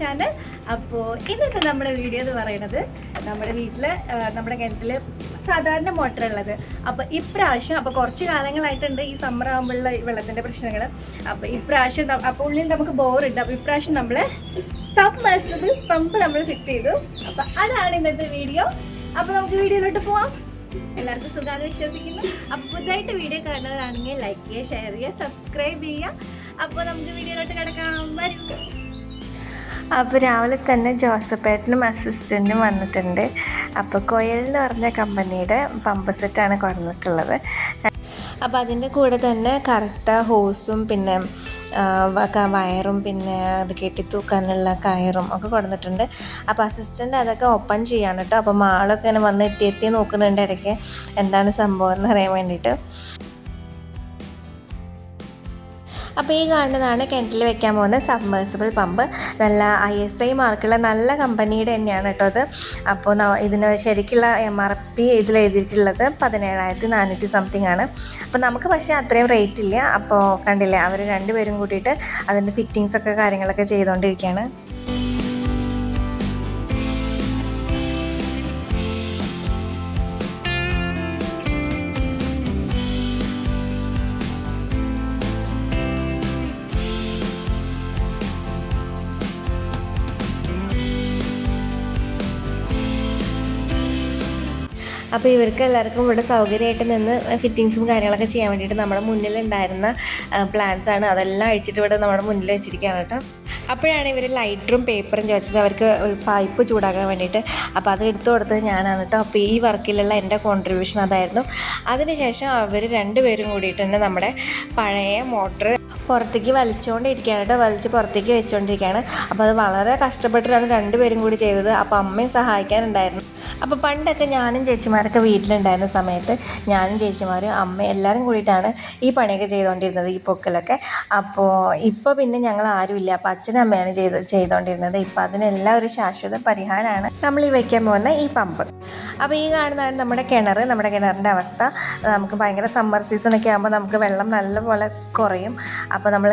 Channel അപ്പോൾ ഇന്നത്തെ നമ്മുടെ വീഡിയോ എന്ന് പറയുന്നത് നമ്മുടെ വീട്ടിൽ നമ്മുടെ കിണറ്റിൽ സാധാരണ മോട്ടർ ഉള്ളത്. അപ്പോൾ ഇപ്രാവശ്യം അപ്പോൾ കുറച്ച് കാലങ്ങളായിട്ടുണ്ട് ഈ സമ്മർ ആകുമ്പോഴുള്ള വെള്ളത്തിന്റെ പ്രശ്നങ്ങൾ അപ്പോൾ ഇപ്രാവശ്യം അപ്പോൾ ഉള്ളിൽ നമുക്ക് ബോറുണ്ട് അപ്പോൾ ഇപ്രാവശ്യം നമ്മൾ സബ്മേഴ്സിബിൾ പമ്പ് നമ്മൾ ഫിറ്റ് ചെയ്തു. അപ്പോൾ അതാണ് ഇന്നത്തെ വീഡിയോ അപ്പോൾ നമുക്ക് വീഡിയോയിലോട്ട് പോവാം. എല്ലാവർക്കും സുഖാന്ന് വിശ്വസിക്കുന്നു. അപ്പോൾ പുതുതായിട്ട് വീഡിയോ കാണുന്നതാണെങ്കിൽ ലൈക്ക് ചെയ്യുക ഷെയർ ചെയ്യുക സബ്സ്ക്രൈബ് ചെയ്യുക. അപ്പോൾ നമുക്ക് വീഡിയോയിലോട്ട് കിടക്കാൻ വരും. അപ്പോൾ രാവിലെ തന്നെ ജോസഫേട്ടനും അസിസ്റ്റന്റും വന്നിട്ടുണ്ട്. അപ്പോൾ കൊയൽ എന്ന് പറഞ്ഞ കമ്പനിയുടെ പമ്പ് സെറ്റാണ് കൊണ്ടുവന്നിട്ടുള്ളത്. അപ്പോൾ അതിന്റെ കൂടെ തന്നെ കറുത്ത ഹോസും പിന്നെ വയറും പിന്നെ അത് കെട്ടി തൂക്കാനുള്ള കയറും ഒക്കെ കൊടുത്തിട്ടുണ്ട് അപ്പോൾ അസിസ്റ്റന്റ് അതൊക്കെ ഓപ്പൺ ചെയ്യാണ് കേട്ടോ അപ്പോൾ മാളൊക്കെ ഇങ്ങനെ വന്ന് എത്തി എത്തി നോക്കുന്നുണ്ട് ഇടയ്ക്ക്. എന്താണ് സംഭവം എന്ന് അറിയാൻ വേണ്ടിയിട്ട്. അപ്പോൾ ഈ കാണുന്നതാണ് കിണറ്റിൽ വെക്കാൻ പോകുന്ന സബ്മേഴ്സിബിൾ പമ്പ് നല്ല ഐ എസ് ഐ മാർക്കുള്ള നല്ല കമ്പനിയുടെ തന്നെയാണ് കേട്ടോ അത് അപ്പോൾ ഇതിന് ശരിക്കുള്ള എം ആർ പി ഇതിൽ എഴുതിയിട്ടുള്ളത് പതിനേഴായിരത്തി നാനൂറ്റി സംതിങ് ആണ്. അപ്പോൾ നമുക്ക് പക്ഷേ അത്രയും റേറ്റ് ഇല്ല. അപ്പോൾ കണ്ടില്ലേ അവർ രണ്ടുപേരും കൂട്ടിയിട്ട് അതിന്റെ ഫിറ്റിങ്സൊക്കെ കാര്യങ്ങളൊക്കെ ചെയ്തുകൊണ്ടിരിക്കുകയാണ് അപ്പോൾ ഇവർക്ക് എല്ലാവർക്കും ഇവിടെ സൗകര്യമായിട്ട് നിന്ന് ഫിറ്റിങ്സും കാര്യങ്ങളൊക്കെ ചെയ്യാൻ വേണ്ടിയിട്ട് നമ്മുടെ മുന്നിൽ ഉണ്ടായിരുന്ന പ്ലാൻസ് ആണ്. അതെല്ലാം അഴിച്ചിട്ട് ഇവിടെ നമ്മുടെ മുന്നിൽ വെച്ചിരിക്കുകയാണ് കേട്ടോ. അപ്പോഴാണ് ഇവർ ലൈറ്ററും പേപ്പറും ചോദിച്ചത്. അവർക്ക് പൈപ്പ് ചൂടാക്കാൻ വേണ്ടിയിട്ട്. അപ്പോൾ അത് എടുത്തു കൊടുത്തത് ഞാനാണ് കേട്ടോ. അപ്പോൾ ഈ വർക്കിലുള്ള എന്റെ കോൺട്രിബ്യൂഷൻ അതായിരുന്നു. അതിനുശേഷം അവർ രണ്ടുപേരും കൂടിയിട്ട് തന്നെ നമ്മുടെ പഴയ മോട്ടർ പുറത്തേക്ക് വലിച്ചുകൊണ്ടിരിക്കുകയാണ് കേട്ടോ. വലിച്ച് പുറത്തേക്ക് വെച്ചുകൊണ്ടിരിക്കുകയാണ് അപ്പോൾ അത് വളരെ കഷ്ടപ്പെട്ടിട്ടാണ് രണ്ടുപേരും കൂടി ചെയ്തത്. അപ്പോൾ അമ്മയും സഹായിക്കാനുണ്ടായിരുന്നു. അപ്പോൾ പണ്ടൊക്കെ ഞാനും ചേച്ചിമാരൊക്കെ വീട്ടിലുണ്ടായിരുന്ന സമയത്ത് ഞാനും ചേച്ചിമാരും അമ്മ എല്ലാവരും കൂടിയിട്ടാണ് ഈ പണിയൊക്കെ ചെയ്തുകൊണ്ടിരുന്നത് ഈ പൊക്കലൊക്കെ. അപ്പോൾ ഇപ്പോൾ പിന്നെ ഞങ്ങൾ ആരുമില്ല. അപ്പോൾ അച്ഛനും അമ്മയാണ് ചെയ്ത് ചെയ്തുകൊണ്ടിരുന്നത് ഇപ്പോൾ അതിനെല്ലാം ഒരു ശാശ്വത പരിഹാരമാണ് നമ്മൾ ഈ വയ്ക്കാൻ പോകുന്ന ഈ പമ്പ്. അപ്പോൾ ഈ കാണുന്നതാണ് നമ്മുടെ കിണർ നമ്മുടെ കിണറിന്റെ അവസ്ഥ. നമുക്ക് ഭയങ്കര സമ്മർ സീസണൊക്കെ ആകുമ്പോൾ നമുക്ക് വെള്ളം നല്ലപോലെ കുറയും. അപ്പോൾ നമ്മൾ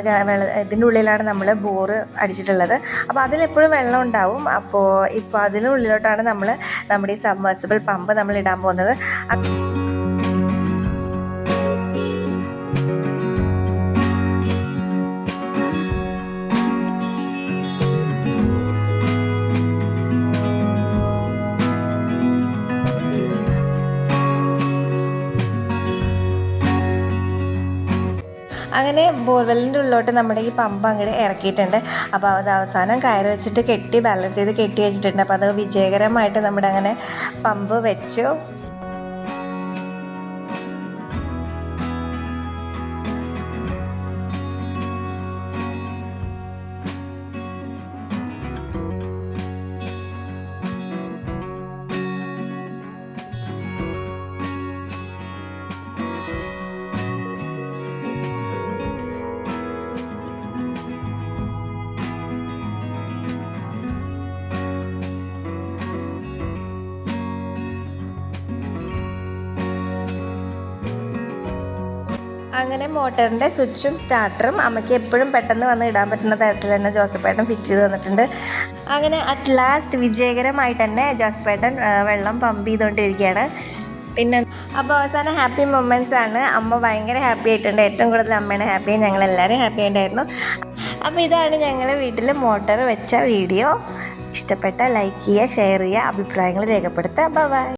ഇതിന്റെ ഉള്ളിലാണ് നമ്മൾ ബോറ് അടിച്ചിട്ടുള്ളത്. അപ്പോൾ അതിലെപ്പോഴും വെള്ളം ഉണ്ടാവും. അപ്പോൾ ഇപ്പോൾ അതിനുള്ളിലോട്ടാണ് നമ്മൾ നമ്മുടെ സബ്മേഴ്സിബിൾ പമ്പ് നമ്മൾ ഇടാൻ പോകുന്നത്. അങ്ങനെ ബോർവെല്ലിന്റെ ഉള്ളിലോട്ട് നമ്മുടെ ഈ പമ്പ് അങ്ങോട്ട് ഇറക്കിയിട്ടുണ്ട്. അപ്പോൾ അത് അവസാനം കയറി വെച്ചിട്ട് കെട്ടി ബാലൻസ് ചെയ്ത് കെട്ടി വെച്ചിട്ടുണ്ട്. അപ്പോൾ അത് വിജയകരമായിട്ട് നമ്മുടെ അങ്ങനെ പമ്പ് വെച്ചു. അങ്ങനെ മോട്ടറിന്റെ സ്വിച്ചും സ്റ്റാർട്ടറും അമ്മയ്ക്ക് എപ്പോഴും പെട്ടെന്ന് വന്ന് ഇടാൻ പറ്റുന്ന തരത്തിൽ തന്നെ ജോസഫേട്ടൻ ഫിറ്റ് ചെയ്ത് തന്നിട്ടുണ്ട്. അങ്ങനെ അറ്റ് ലാസ്റ്റ് വിജയകരമായിട്ട് തന്നെ ജോസഫേട്ടൻ വെള്ളം പമ്പ് ചെയ്തുകൊണ്ടിരിക്കുകയാണ്. പിന്നെ അപ്പോൾ അവസാനം ഹാപ്പി മൊമെന്റ്സ് ആണ്. അമ്മ ഭയങ്കര ഹാപ്പി ആയിട്ടുണ്ട്. ഏറ്റവും കൂടുതൽ അമ്മയുടെ ഹാപ്പി ഞങ്ങളെല്ലാവരും ഹാപ്പി ആയിട്ടായിരുന്നു അപ്പോൾ ഇതാണ് ഞങ്ങൾ വീട്ടിൽ മോട്ടർ വെച്ച വീഡിയോ. ഇഷ്ടപ്പെട്ട ലൈക്ക് ചെയ്യുക ഷെയർ ചെയ്യുക അഭിപ്രായങ്ങൾ രേഖപ്പെടുത്തുക. ബൈ